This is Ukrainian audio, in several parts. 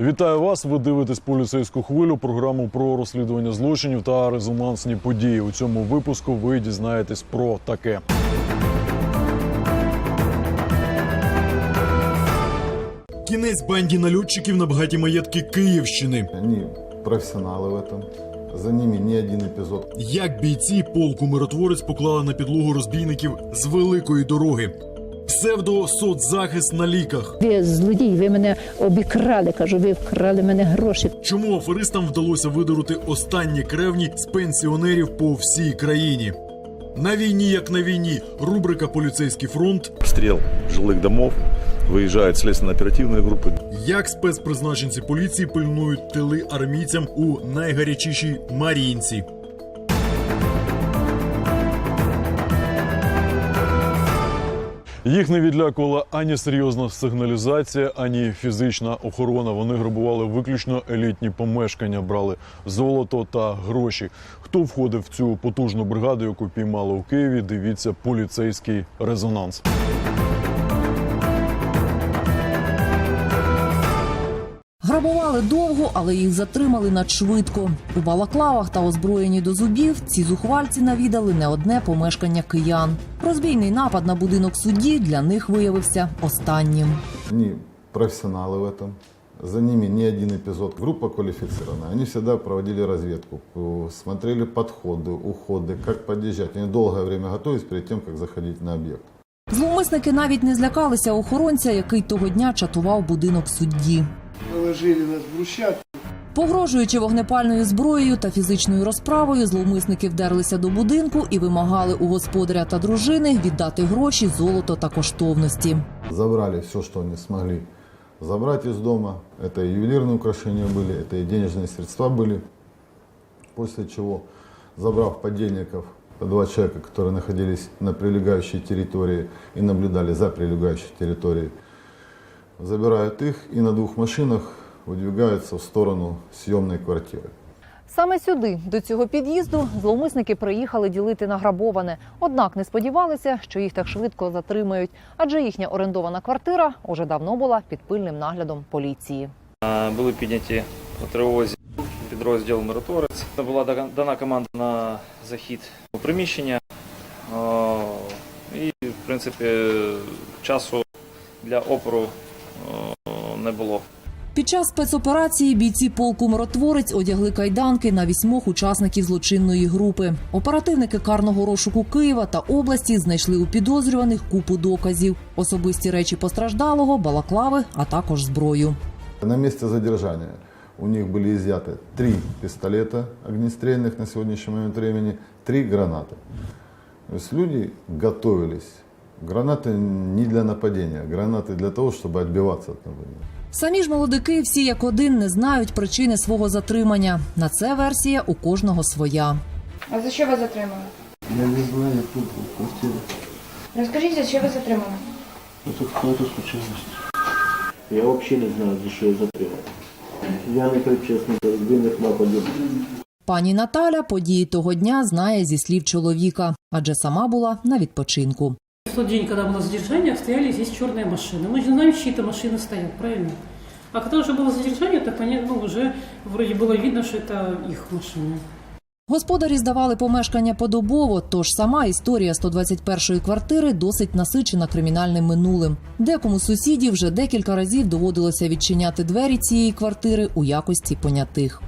Вітаю вас! Ви дивитесь поліцейську хвилю, програму про розслідування злочинів та резонансні події. У цьому випуску ви дізнаєтесь про таке. Кінець банді нальотчиків на багаті маєтки Київщини. Они профессионалы в этом. За ними ни один эпизод. Як бійці полку миротворець поклали на підлогу розбійників з великої дороги. Псевдо соцзахист на ліках. Ви злодій, ви мене обікрали. Кажу, ви вкрали мене гроші. Чому аферистам вдалося видорути останні кревні з пенсіонерів по всій країні? На війні, як на війні, рубрика Поліцейський фронт. обстрел жилых домов, выезжают следственно-оперативные группы. Як спецпризначенці поліції пильнують тили армійцям у найгарячішій Маріїнці. Їх не відлякувала ані серйозна сигналізація, ані фізична охорона. Вони грабували виключно елітні помешкання, брали золото та гроші. Хто входив в цю потужну бригаду, яку піймали у Києві? Дивіться поліцейський резонанс. Грабували довго, але їх затримали надшвидко. У балаклавах та озброєні до зубів ці зухвальці навідали не одне помешкання киян. Розбійний напад на будинок судді для них виявився останнім. Они профессионалы в этом. За ними ни один эпизод. Группа квалифицированная. Они всегда проводили разведку, э, смотрели подходы, уходы, как подъезжать. Они долгое время готовились перед тем, как заходить на объект. Зловмисники навіть не злякалися охоронця, який того дня чатував будинок судді. Положили нас в брусчатку. Погрожуючи вогнепальною зброєю та фізичною розправою, зловмисники вдерлися до будинку і вимагали у господаря та дружини віддати гроші, золото та коштовності. Забрали все, что они смогли забрать из дома. Это и ювелирные украшения были, это и денежные средства были. После чего, забрав подельников, два человека, которые находились на прилегающей территории и наблюдали за прилегающей территорией, забирают их и на двух машинах выдвигаются в сторону съемной квартиры. Саме сюди, до цього під'їзду, зловмисники приїхали ділити награбоване. Однак не сподівалися, що їх так швидко затримають, адже їхня орендована квартира уже давно була під пильним наглядом поліції. Е, Були підняті по тривозі підрозділ Миротворець. Була дана- дана команда на захід у приміщення. Е, І, в принципі, часу для опору е, не було. Під час спецоперації бійці полку миротворець одягли кайданки на вісьмох учасників злочинної групи. Оперативники карного розшуку Києва та області знайшли у підозрюваних купу доказів: особисті речі постраждалого, балаклави, а також зброю. На месте задержания у них были изъяты три пистолета огнестрельных на сегодняшний момент времени, три гранаты. То есть люди готовились. Гранаты не для нападения, гранаты для того, чтобы отбиваться от нападения. Самі ж молодики всі як один не знають причини свого затримання. На це версія у кожного своя. А за що вас затримали? Я не знаю, я тут в квартире. Розкажіть, за що ви затримали? Это какая-то случайность. Я вообще не знаю, за що я затримав. Я не причесний до розбійних нападів. Пані Наталя події того дня знає зі слів чоловіка, адже сама була на відпочинку. В тот день, когда было задержание, стояли здесь черные машины. Мы же знаем, чьи-то машины стоят, правильно? А когда уже было задержание, то понятно, ну, уже вроде было видно, что это их машины. Господарі здавали помешкання подобово, тож сама історія 121-ї квартири досить насичена кримінальним минулим. Декому з сусідів вже декілька разів доводилося відчиняти двері цієї квартири у якості понятих.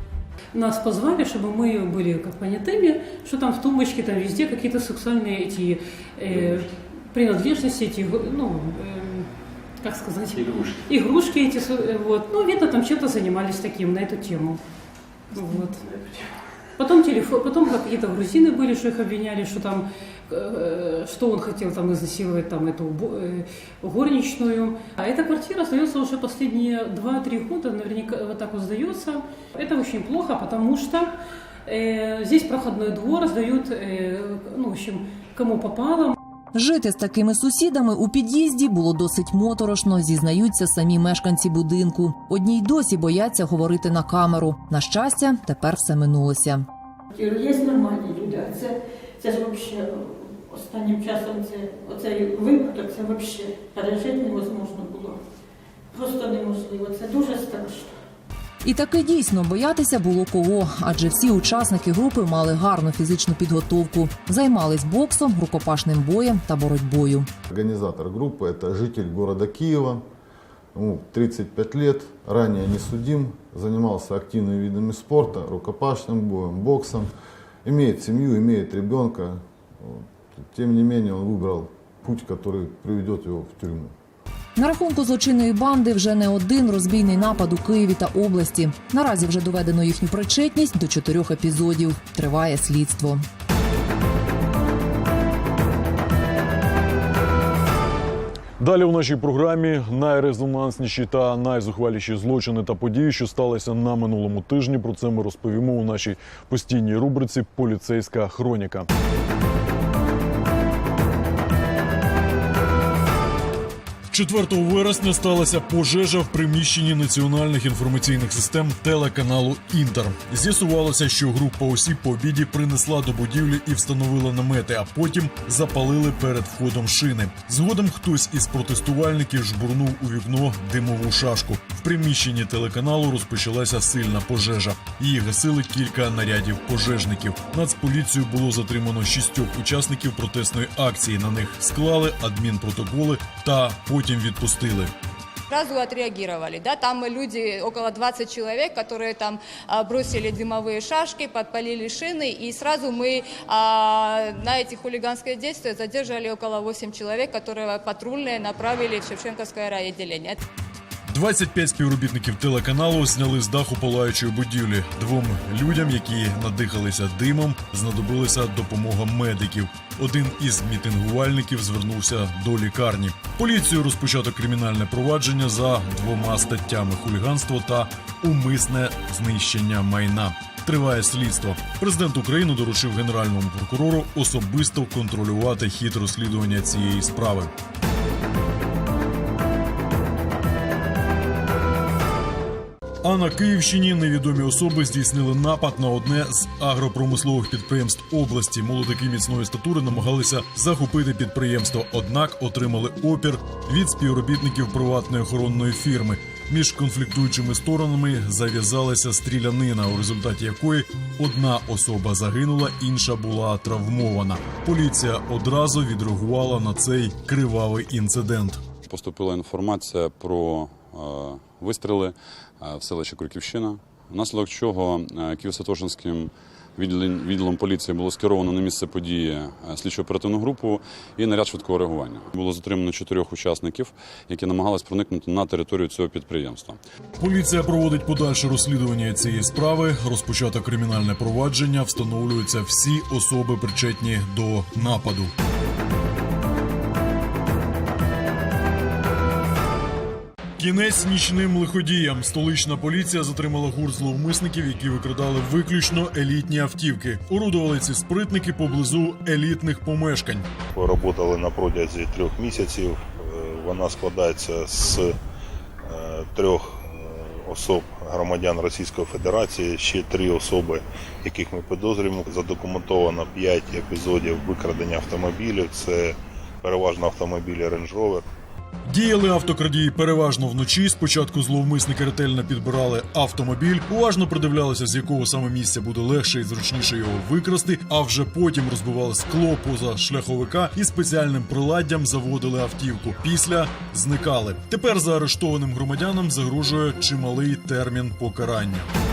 Нас позвали, чтобы мы были как понятыми, что там в тумбочке, там везде какие-то сексуальные эти э, принадлежности, эти, ну, э, как сказать? Игрушки. Игрушки эти, э, вот. Ну, видно, там чем-то занимались таким, на эту тему. Вот. Потом телефон, потом какие-то грузины были, что их обвиняли, что там, э, что он хотел там изнасиловать там эту э, горничную. А эта квартира сдается уже последние 2-3 года, наверняка вот так вот сдается. Это очень плохо, потому что э, здесь проходной двор, сдают, ну, в общем, кому попало, Жити з такими сусідами у під'їзді було досить моторошно, зізнаються самі мешканці будинку. Одні й досі бояться говорити на камеру. На щастя, тепер все минулося. Є нормальні люди, це, це ж взагалі останнім часом це, оцей випадок, це взагалі пережити невозможно було. Просто неможливо. Це дуже страшно. І таки дійсно боятися було кого, адже всі учасники групи мали гарну фізичну підготовку, займались боксом, рукопашним боєм та боротьбою. Организатор группы – это житель города Киева, ему 35 лет, ранее не судим, занимался активными видами спорта, рукопашным боем, боксом, имеет семью, имеет ребенка. Вот. Тем не менее, он выбрал путь, который приведет его в тюрьму. На рахунку злочинної банди вже не один розбійний напад у Києві та області. Наразі вже доведено їхню причетність до чотирьох епізодів. Триває слідство. Далі в нашій програмі найрезонансніші та найзухваліші злочини та події, що сталися на минулому тижні. Про це ми розповімо у нашій постійній рубриці Поліцейська хроніка. 4 вересня сталася пожежа в приміщенні національних інформаційних систем телеканалу Інтер. З'ясувалося, що група осіб по обіді принесла до будівлі і встановила намети, а потім запалили перед входом шини. Згодом хтось із протестувальників жбурнув у вікно димову шашку. В приміщенні телеканалу розпочалася сильна пожежа. Її гасили кілька нарядів пожежників. Нацполіцію було затримано шістьох учасників протестної акції. На них склали адмінпротоколи та потім відпустили. Сразу отреагировали, да, там люди, около 20 человек, которые там а, бросили дымовые шашки, подпалили шины, и сразу мы а, на эти хулиганские действия задержали около 8 человек, которые патрульные направили в Шевченковское райотделение. 25 співробітників телеканалу зняли з даху палаючої будівлі. Двом людям, які надихалися димом, знадобилася допомога медиків. Один із мітингувальників звернувся до лікарні. Поліцію розпочато кримінальне провадження за двома статтями: хуліганство та умисне знищення майна. Триває слідство. Президент України доручив генеральному прокурору особисто контролювати хід розслідування цієї справи. А на Київщині невідомі особи здійснили напад на одне з агропромислових підприємств області. Молодики міцної статури намагалися захопити підприємство, однак отримали опір від співробітників приватної охоронної фірми. Між конфліктуючими сторонами зав'язалася стрілянина, у результаті якої одна особа загинула, інша була травмована. Поліція одразу відреагувала на цей кривавий інцидент. Поступила інформація про е, вистріли е, в селищі Крюківщина, внаслідок чого е, Києво-Святошинським відділом, поліції було скеровано на місце події е, слідчо-оперативну групу і наряд швидкого реагування. Було затримано чотирьох учасників, які намагались проникнути на територію цього підприємства. Поліція проводить подальше розслідування цієї справи. Розпочато кримінальне провадження. Встановлюються всі особи причетні до нападу. Кінець нічним лиходіям. Столична поліція затримала гурт зловмисників, які викрадали виключно елітні автівки. Орудували ці спритники поблизу елітних помешкань. Поработали на протязі трьох місяців. Е, Вона складається з е, трьох е, особ громадян Російської Федерації, ще три особи, яких ми підозрюємо. Задокументовано п'ять епізодів викрадення автомобілів. Це переважно автомобілі Range Rover. Діяли автокрадії переважно вночі. Спочатку зловмисники ретельно підбирали автомобіль, уважно придивлялися, з якого саме місця буде легше і зручніше його викрасти. А вже потім розбивали скло поза шляховика і спеціальним приладдям заводили автівку. Після зникали. Тепер заарештованим громадянам загрожує чималий термін покарання.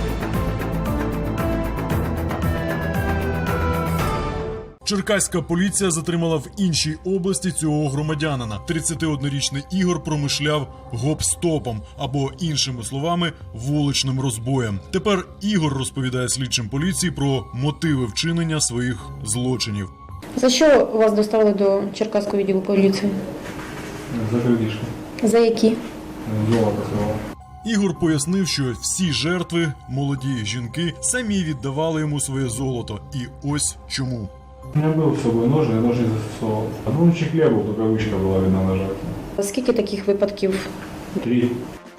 Черкаська поліція затримала в іншій області цього громадянина. 31-річний Ігор промишляв гоп-стопом або іншими словами вуличним розбоєм. Тепер Ігор розповідає слідчим поліції про мотиви вчинення своїх злочинів. За що вас доставили до Черкаського відділу поліції? За крадіжку. За які? Ігор пояснив, що всі жертви, молоді жінки, самі віддавали йому своє золото. І ось чому. У меня был с собой нож, я нож не застосовывал. Ну, в чехле был, только ручка была видна нажата. Скільки таких випадків? Три.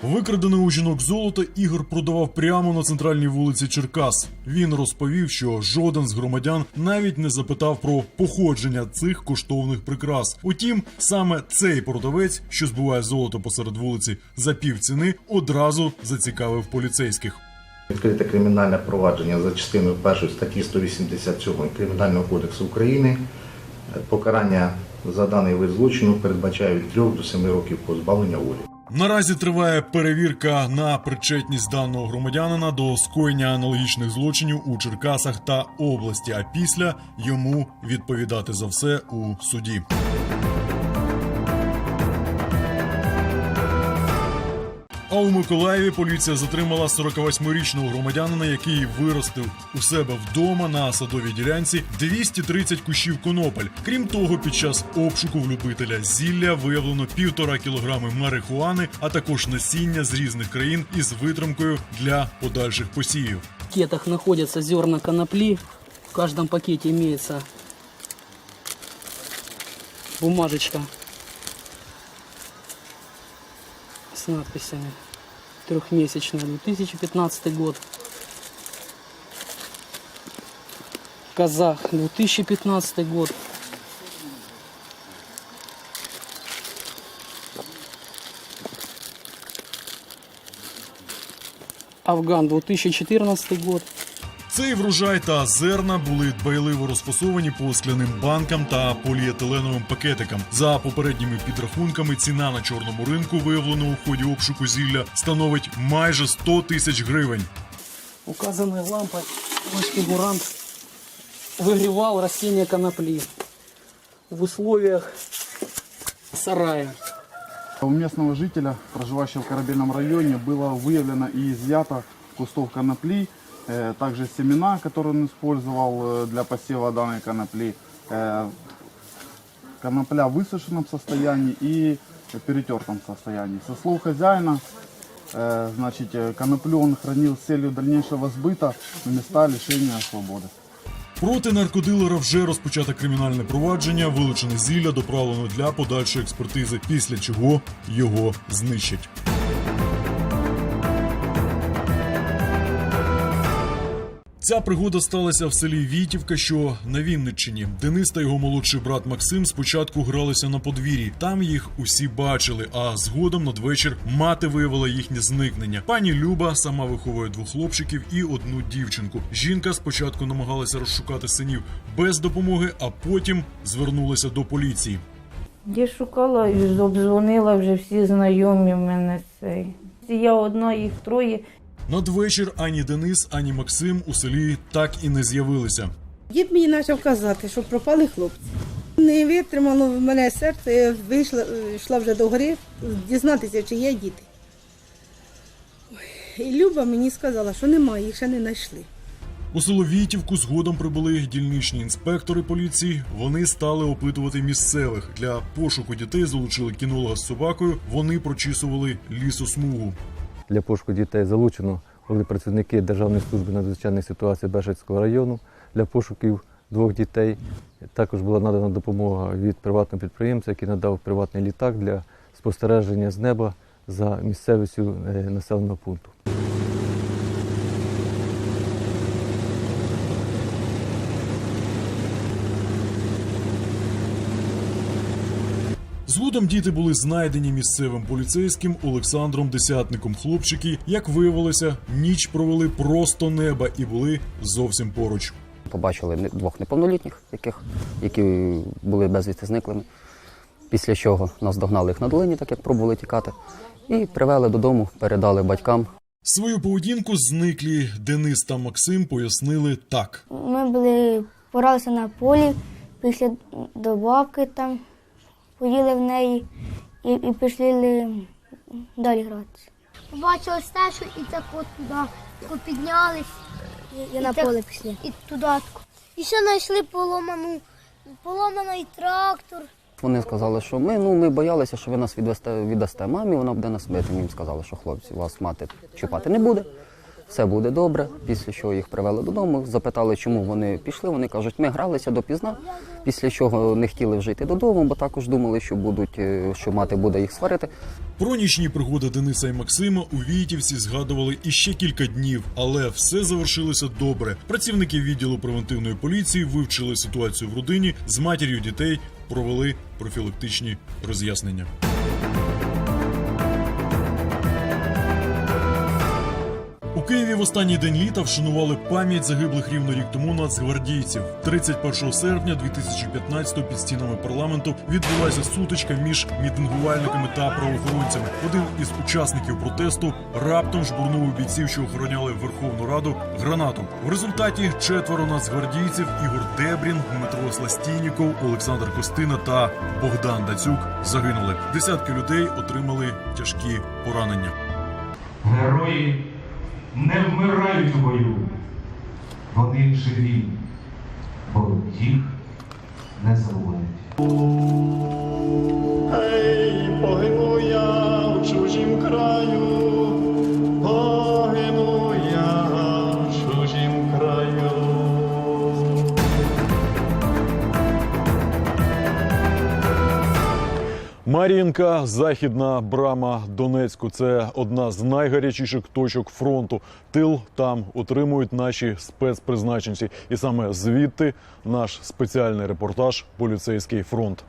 Викрадене у жінок золото Ігор продавав прямо на центральній вулиці Черкас. Він розповів, що жоден з громадян навіть не запитав про походження цих коштовних прикрас. Утім, саме цей продавець, що збуває золото посеред вулиці за пів ціни, одразу зацікавив поліцейських. Відкрите кримінальне провадження за частиною першої статті 187 Кримінального кодексу України. Покарання за даний вид злочину передбачає від 3 до 7 років позбавлення волі. Наразі триває перевірка на причетність даного громадянина до скоєння аналогічних злочинів у Черкасах та області. А після йому відповідати за все у суді. А у Миколаєві поліція затримала 48-річного громадянина, який виростив у себе вдома на садовій ділянці 230 кущів конопель. Крім того, під час обшуку в любителя зілля виявлено півтора кілограми марихуани, а також насіння з різних країн із витримкою для подальших посівів. В пакетах находятся зерна конопли. В каждом пакете имеется бумажечка с надписями. Трехмесячная, 2015 год. Казах, 2015 год. Афган, 2014 год. Цей врожай та зерна були дбайливо розфасовані по скляним банкам та поліетиленовим пакетикам. За попередніми підрахунками, ціна на чорному ринку, виявленого у ході обшуку зілля, становить майже 100 тисяч гривень. Указанной лампой наш фигурант выгревал растения конопли в условиях сарая. У местного жителя, проживающего в Корабельном районе, было выявлено и изъято кустов конопли, э, также семена, которые он использовал э, для посева данной конопли, э, конопля в высушенном состоянии и перетертом состоянии. Со слов хозяина, э, значит, э, коноплю он хранил с целью дальнейшего сбыта в места лишения свободы. Проти наркодилера вже розпочато кримінальне провадження, вилучене зілля доправлено для подальшої експертизи, після чого його знищать. Ця пригода сталася в селі Вітівка, що на Вінниччині. Денис та його молодший брат Максим спочатку гралися на подвір'ї. Там їх усі бачили. А згодом надвечір мати виявила їхнє зникнення. Пані Люба сама виховує двох хлопчиків і одну дівчинку. Жінка спочатку намагалася розшукати синів без допомоги, а потім звернулася до поліції. Я шукала і обдзвонила вже всі знайомі в мене цей. Я одна, їх троє. Надвечір ані Денис, ані Максим у селі так і не з'явилися. Дід мені почав казати, що пропали хлопці. Не витримало в мене серце, я вийшла, йшла вже до гори, дізнатися, чи є діти. І Люба мені сказала, що немає, їх ще не знайшли. У село Вітівку згодом прибули дільничні інспектори поліції. Вони стали опитувати місцевих. Для пошуку дітей залучили кінолога з собакою. Вони прочісували лісосмугу. Для пошуку дітей залучено були працівники Державної служби надзвичайних ситуацій Бешецького району для пошуків двох дітей. Також була надана допомога від приватного підприємця, який надав приватний літак для спостереження з неба за місцевістю е, населеного пункту. Згодом діти були знайдені місцевим поліцейським Олександром Десятником. Хлопчики, як виявилося, ніч провели просто неба і були зовсім поруч. Побачили двох неповнолітніх, яких, які були безвісти зниклими. Після чого нас догнали їх на долині, так як пробували тікати, і привели додому, передали батькам. Свою поведінку зниклі Денис та Максим пояснили так. Ми були поралися на полі, пішли до бабки там, поїли в неї і, і пішли далі гратися. Побачили стежку і так от туди піднялись. І на так- поле пішли. І туди. І ще знайшли поломану, поломаний трактор. Вони сказали, що ми, ну, ми боялися, що ви нас відвесте, віддасте мамі, вона буде нас бити. Ми їм сказали, що хлопці, вас мати чіпати не буде. Все буде добре. Після чого їх привели додому, запитали, чому вони пішли. Вони кажуть, ми гралися допізна. Після чого не хотіли вже йти додому, бо також думали, що будуть, е, що мати буде їх сварити. Про нічні пригоди Дениса і Максима у Віїтівці згадували іще кілька днів, але все завершилося добре. Працівники відділу превентивної поліції вивчили ситуацію в родині з матір'ю дітей, провели профілактичні роз'яснення. Києві в останній день літа вшанували пам'ять загиблих рівно рік тому нацгвардійців. 31 серпня 2015-го під стінами парламенту відбулася сутичка між мітингувальниками та правоохоронцями. Один із учасників протесту раптом жбурнув у бійців, що охороняли Верховну Раду, гранату. В результаті четверо нацгвардійців Ігор Дебрін, Дмитро Сластійніков, Олександр Костина та Богдан Дацюк загинули. Десятки людей отримали тяжкі поранення. Герої не вмирають у бою, вони живі, бо їх не забувають. Мар'їнка, західна брама Донецьку. Це одна з найгарячіших точок фронту. Тил там отримують наші спецпризначенці, і саме звідти наш спеціальний репортаж Поліцейський фронт.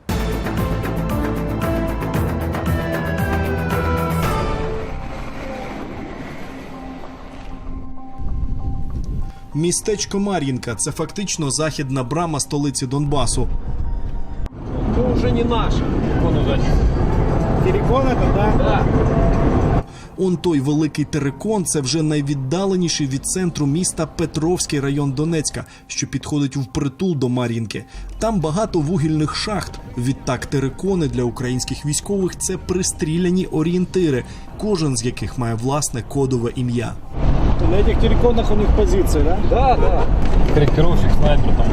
Містечко Мар'їнка це фактично західна брама столиці Донбасу Это уже не наш. Терекон это, да? Да. Он той великий терикон це вже найвіддаленіший від центру міста Петровський район Донецька, що підходить впритул до Мар'їнки. Там багато вугільних шахт. Відтак терикони для українських військових це пристріляні орієнтири, кожен з яких має власне кодове ім'я. На этих тереконах у них позиции, да? Да, да. Корректировщик, снайпер там.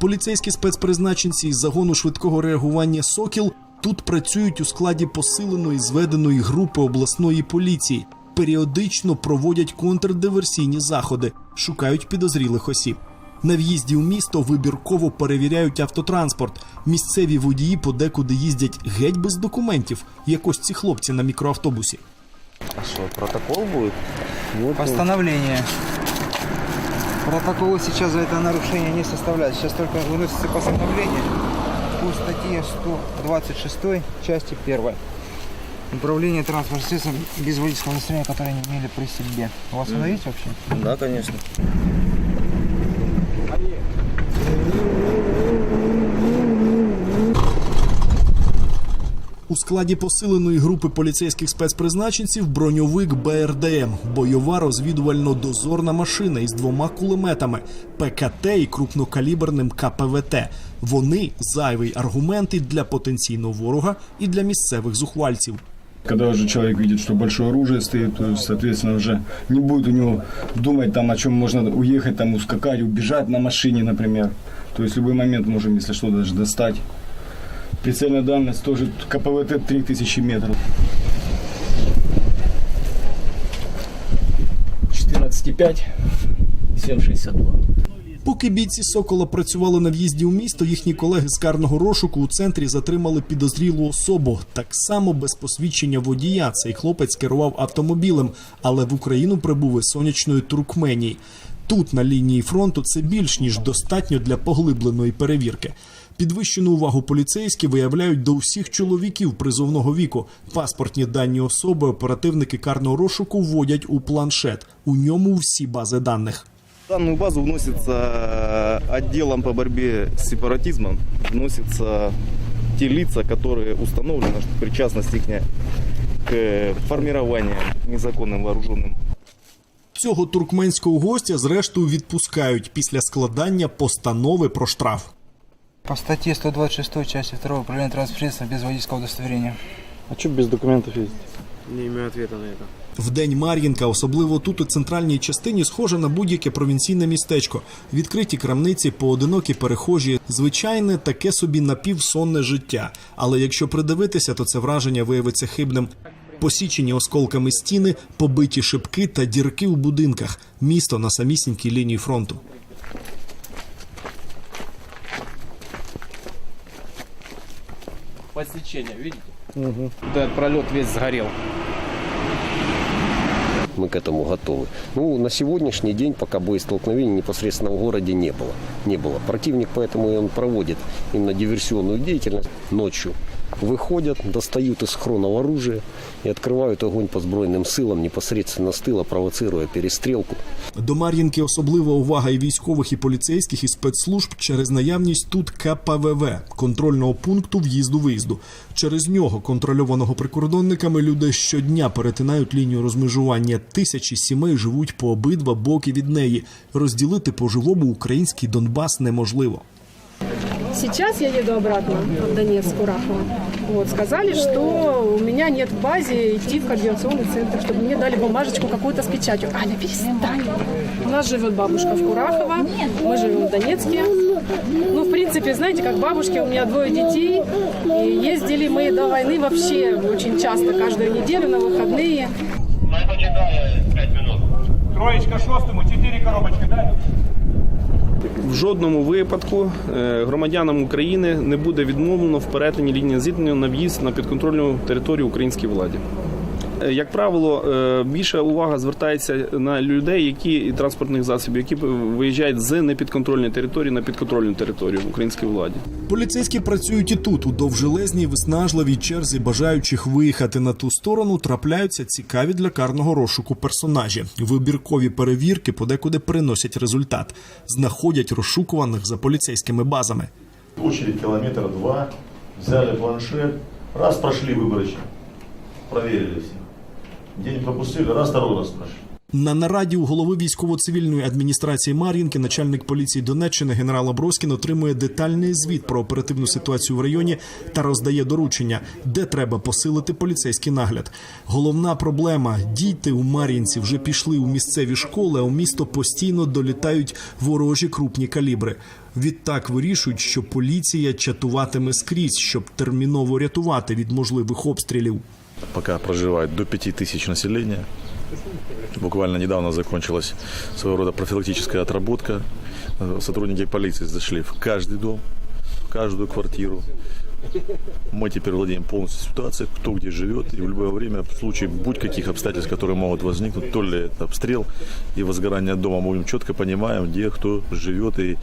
Поліцейські спецпризначенці із загону швидкого реагування Сокіл тут працюють у складі посиленої зведеної групи обласної поліції. Періодично проводять контрдиверсійні заходи, шукають підозрілих осіб. На в'їзді у місто вибірково перевіряють автотранспорт. Місцеві водії подекуди їздять геть без документів, як ось ці хлопці на мікроавтобусі. А что, протокол будет? Постановление. Протоколы сейчас за это нарушение не составляют. Сейчас только выносится постановление по статье 126 части 1. Управление транспортным средством без водительского удостоверения, которое не имели при себе. У вас оно есть вообще? Да, конечно. У складі посиленої групи поліцейських спецпризначенців броньовик БРДМ, бойова розвідувально-дозорна машина із двома кулеметами, ПКТ і крупнокаліберним КПВТ. Вони зайвий аргумент і для потенційного ворога, і для місцевих зухвальців. Когда уже человек видит, что большое оружие стоит, то, соответственно, уже не будет у него думать там, о чем можно уехать, там, ускакать, убежать на машине, например. То есть в любой момент можем, если что, даже достать. Прицельная дальность тоже КПВТ 3000 метров. 14,5, 7,62. Поки бійці Сокола працювали на в'їзді у місто, їхні колеги з карного розшуку у центрі затримали підозрілу особу. Так само без посвідчення водія. Цей хлопець керував автомобілем, але в Україну прибув із сонячної Туркменії. Тут на лінії фронту це більш ніж достатньо для поглибленої перевірки. Підвищену увагу поліцейські виявляють до усіх чоловіків призовного віку. Паспортні дані особи оперативники карного розшуку вводять у планшет. У ньому всі бази даних. В данную базу вносится э, отделом по борьбе с сепаратизмом, вносятся те лица, которые установлены, что причастность их к формированию незаконным вооруженным Цього туркменського гостя зрештою відпускають після складання постанови про штраф. По статье 126 части 2 управление транспортным средством без водительского удостоверения. А что без документов ездить? Не имею ответа на это. Вдень Мар'їнка, особливо тут у центральній частині, схожа на будь-яке провінційне містечко. Відкриті крамниці, поодинокі перехожі, звичайне таке собі напівсонне життя. Але якщо придивитися, то це враження виявиться хибним. Посічені осколками стіни, побиті шибки та дірки у будинках. Місто на самісінькій лінії фронту. Посечение, видите? Угу. Этот пролет весь сгорел. мы к этому готовы. Ну, на сегодняшний день пока боестолкновений непосредственно в городе не было. Не было. Противник поэтому и он проводит именно диверсионную деятельность ночью. Выходят, достают из хронов оружие и открывают огонь по сбройным силам непосредственно с тыла, провоцируя перестрелку. До Мар'їнки особлива увага і військових, і поліцейських, і спецслужб через наявність тут КПВВ контрольного пункту в'їзду-виїзду. Через нього, контрольованого прикордонниками, люди щодня перетинають лінію розмежування. Тисячі сімей живуть по обидва боки від неї. Розділити по-живому український Донбас неможливо. Сейчас я еду обратно в Донецк, Курахово. Вот, сказали, что у меня нет в базе идти в координационный центр, чтобы мне дали бумажечку какую-то с печатью. Аня, перестань. У нас живет бабушка в Курахово, мы живем в Донецке. Ну, в принципе, знаете, как бабушки, у меня двое детей. И ездили мы до войны вообще очень часто, каждую неделю на выходные. Троечка шостому, чотири коробочки, дай. В жодному випадку е, громадянам України не буде відмовлено в перетині лінії зіткнення на в'їзд на підконтрольну територію українській владі. Е, Як правило, е, більша увага звертається на людей, які і транспортних засобів, які виїжджають з непідконтрольної території на підконтрольну територію в українській владі. Поліцейські працюють і тут, у довжелезній виснажливій черзі бажаючих виїхати на ту сторону, трапляються цікаві для карного розшуку персонажі. Вибіркові перевірки подекуди приносять результат, знаходять розшукуваних за поліцейськими базами. Очередь километр два, взяли планшет, раз прошли выборочно, проверили все. Где не пропустили, раз второй раз прошли. На нараді у голови військово-цивільної адміністрації Мар'їнки начальник поліції Донеччини генерал Аброськін отримує детальний звіт про оперативну ситуацію в районі та роздає доручення, де треба посилити поліцейський нагляд. Головна проблема діти у Мар'їнці вже пішли у місцеві школи, а у місто постійно долітають ворожі крупні калібри. Відтак вирішують, що поліція чатуватиме скрізь, щоб терміново рятувати від можливих обстрілів. Пока проживает до 5000 населения. Буквально недавно закончилась своего рода профилактическая отработка. Э, Сотрудники полиции зашли в каждый дом, в каждую квартиру. Мы теперь владеем полностью ситуацией, кто где живет, и в любое время, в случае будь каких обстоятельств, которые могут возникнуть, то ли это обстрел и возгорание дома, мы четко понимаем, где кто живет и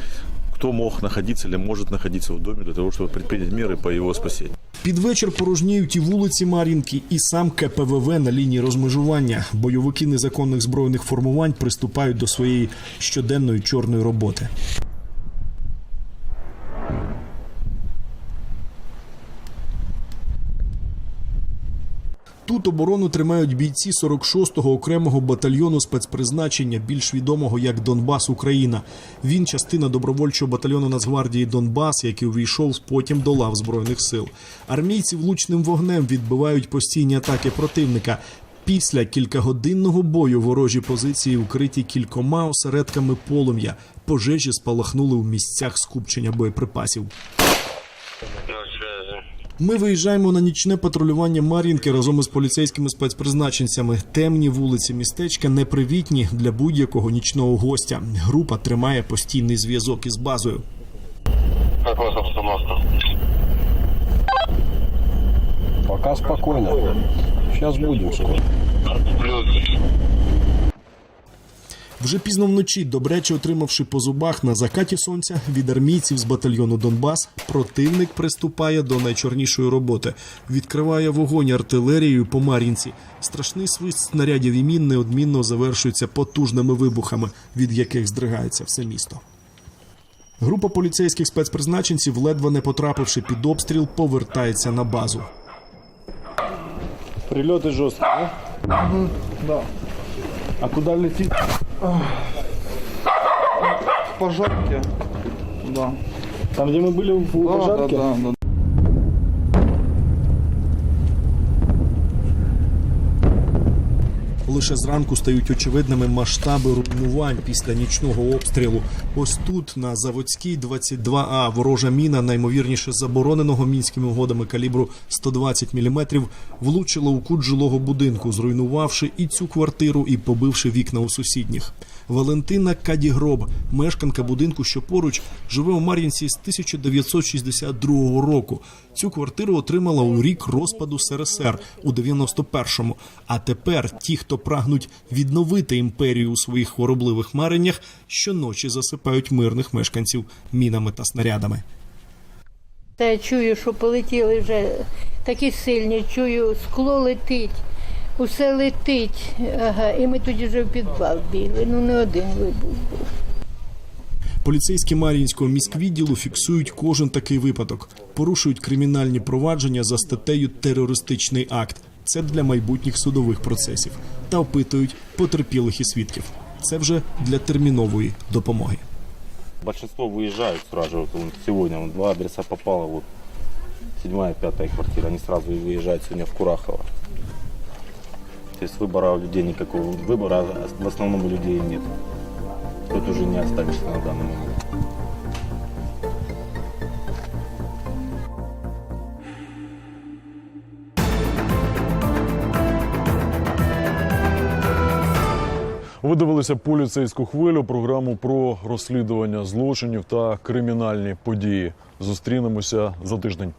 кто мог находиться или может находиться в доме для того, чтобы предпринять меры по его спасению. Під вечір порожніють і вулиці Мар'їнки, і сам КПВВ на лінії розмежування. Бойовики незаконних збройних формувань приступають до своєї щоденної чорної роботи. Тут оборону тримають бійці 46-го окремого батальйону спецпризначення, більш відомого як Донбас Україна. Він частина добровольчого батальйону Нацгвардії Донбас, який увійшов потім до лав збройних сил. Армійці влучним вогнем відбивають постійні атаки противника. Після кількагодинного бою ворожі позиції укриті кількома осередками полум'я. Пожежі спалахнули у місцях скупчення боєприпасів. Ми виїжджаємо на нічне патрулювання Мар'їнки разом із поліцейськими спецпризначенцями. Темні вулиці містечка непривітні для будь-якого нічного гостя. Група тримає постійний зв'язок із базою. У вас обстановка? Пока спокойно. Сейчас будем скоро. Вже пізно вночі, добряче отримавши по зубах на закаті сонця від армійців з батальйону Донбас, противник приступає до найчорнішої роботи. Відкриває вогонь артилерією по Мар'їнці. Страшний свист снарядів і мін неодмінно завершується потужними вибухами, від яких здригається все місто. Група поліцейських спецпризначенців, ледве не потрапивши під обстріл, повертається на базу. Прилеты жесткие, да? Да. А куда летит? В пожарке. Да. Там, где мы были в Да, пожарке? да, да, да. Лише зранку стають очевидними масштаби руйнувань після нічного обстрілу. Ось тут, на Заводській 22А, ворожа міна, наймовірніше забороненого мінськими угодами калібру 120 мм, влучила у кут жилого будинку, зруйнувавши і цю квартиру, і побивши вікна у сусідніх. Валентина Кадігроб, мешканка будинку, що поруч, живе у Мар'їнці з 1962 року. Цю квартиру отримала у рік розпаду СРСР у 91-му. А тепер ті, хто прагнуть відновити імперію у своїх хворобливих мареннях, щоночі засипають мирних мешканців мінами та снарядами. Та я чую, що полетіли вже такі сильні, чую, скло летить, усе летить. Ага, і ми тоді вже в підвал бігли. Ну не один вибух був. Поліцейські Мар'їнського міськвідділу фіксують кожен такий випадок, порушують кримінальні провадження за статтею терористичний акт. Це для майбутніх судових процесів та опитують потерпілих і свідків. Це вже для термінової допомоги. Большинство выезжают сразу вот два адреса попало. Вот седьмая, пятая квартира. Они сразу и выезжают сегодня в Курахово. То есть выбора у людей никакого. Выбора в основном у людей нет. Тут уже не останешься на данный момент. Ви дивилися поліцейську хвилю, програму про розслідування злочинів та кримінальні події. Зустрінемося за тиждень.